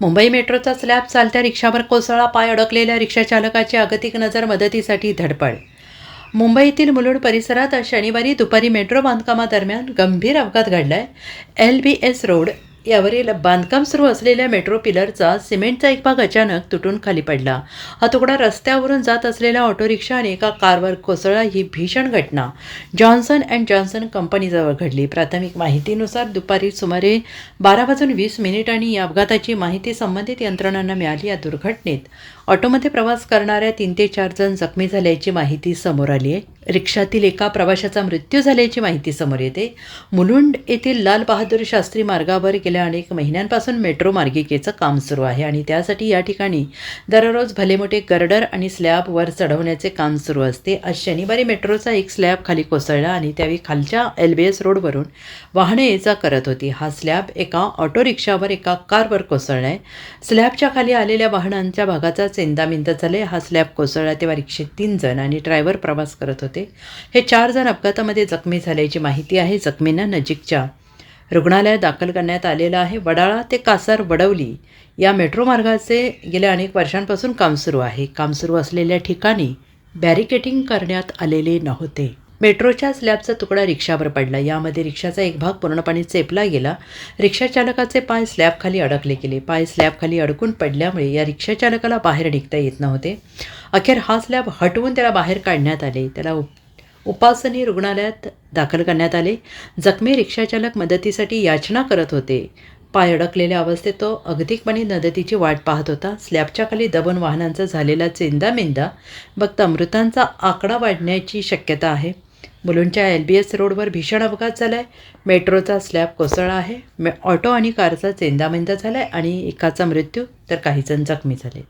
मुंबई मेट्रोचा स्लॅब चालत्या रिक्षावर कोसळा पाय अडकलेल्या रिक्षाचालकाची अगतिक नजर मदतीसाठी धडपड. मुंबईतील मुलुंड परिसरात शनिवारी दुपारी मेट्रो बांधकामादरम्यान गंभीर अपघात घडलाय. एल बी एस रोड यावरील बांधकाम सुरू असलेल्या मेट्रो पिलरचा सिमेंटचा एक भाग अचानक तुटून खाली पडला. हा तुकडा रस्त्यावरून जात असलेल्या ऑटो रिक्षा आणि एका कारवर कोसळला ही भीषण घटना. जॉन्सन अँड जॉन्सन कंपनीजवळ घडली. प्राथमिक माहितीनुसार दुपारी सुमारे बारा वाजून वीस मिनिटांनी या अपघाताची माहिती संबंधित यंत्रणांना मिळाली या दुर्घटनेत. ऑटोमध्ये प्रवास करणाऱ्या तीन ते चार जण जखमी झाल्याची माहिती समोर आली आहे. रिक्षातील एका प्रवाशाचा मृत्यू झाल्याची माहिती समोर येते. मुलुंड येथील लाल बहादूर शास्त्री मार्गावर गेल्या अनेक महिन्यांपासून मेट्रो मार्गिकेचं काम सुरू आहे आणि त्यासाठी या ठिकाणी दररोज भले मोठे गर्डर आणि स्लॅब वर चढवण्याचे काम सुरू असते. आज शनिवारी मेट्रोचा एक स्लॅब खाली कोसळला आणि त्यावेळी खालच्या एल बी एस रोडवरून वाहने ये जा करत होती. हा स्लॅब एका ऑटो रिक्षावर एका कारवर कोसळला आहे स्लॅबच्या खाली आलेल्या वाहनांच्या भागाचा चेंदामिंद झाले. हा स्लॅब कोसळला तेव्हा रिक्षेत तीन जण आणि ड्रायव्हर प्रवास करत होते. हे चार जण अपघातामध्ये जखमी झाल्याची माहिती आहे. जखमींना नजीकच्या रुग्णालयात दाखल करण्यात आलेलं आहे. वडाळा ते कासार वडवली या मेट्रो मार्गाचे गेल्या अनेक वर्षांपासून काम सुरू आहे. काम सुरू असलेल्या ठिकाणी बॅरिकेटिंग करण्यात आलेले नव्हते. मेट्रोच्या स्लॅबचा तुकडा रिक्षावर पडला. यामध्ये रिक्षाचा एक भाग पूर्णपणे चेपला गेला. रिक्षाचालकाचे पाय स्लॅबखाली अडकले गेले. पाय स्लॅबखाली अडकून पडल्यामुळे या रिक्षाचालकाला बाहेर निघता येत नव्हते. अखेर हा स्लॅब हटवून त्याला बाहेर काढण्यात आले. त्याला उप उपासनी रुग्णालयात दाखल करण्यात आले. जखमी रिक्षाचालक मदतीसाठी याचना करत होते. पाय अडकलेल्या अवस्थेत तो अगदीपणे नदतीची वाट पाहत होता. स्लॅबच्या खाली दबून वाहनांचा झालेला चेंदामेंदा बघता मृतांचा आकडा वाढण्याची शक्यता आहे. मुलुंडच्या एल बी एस रोडवर भीषण अपघात झाला आहे मेट्रोचा स्लॅब कोसळला आहे. मे ऑटो आणि कारचा चेंदामेंदा झाला आहे आणि एकाचा मृत्यू तर काही जण जखमी झाले.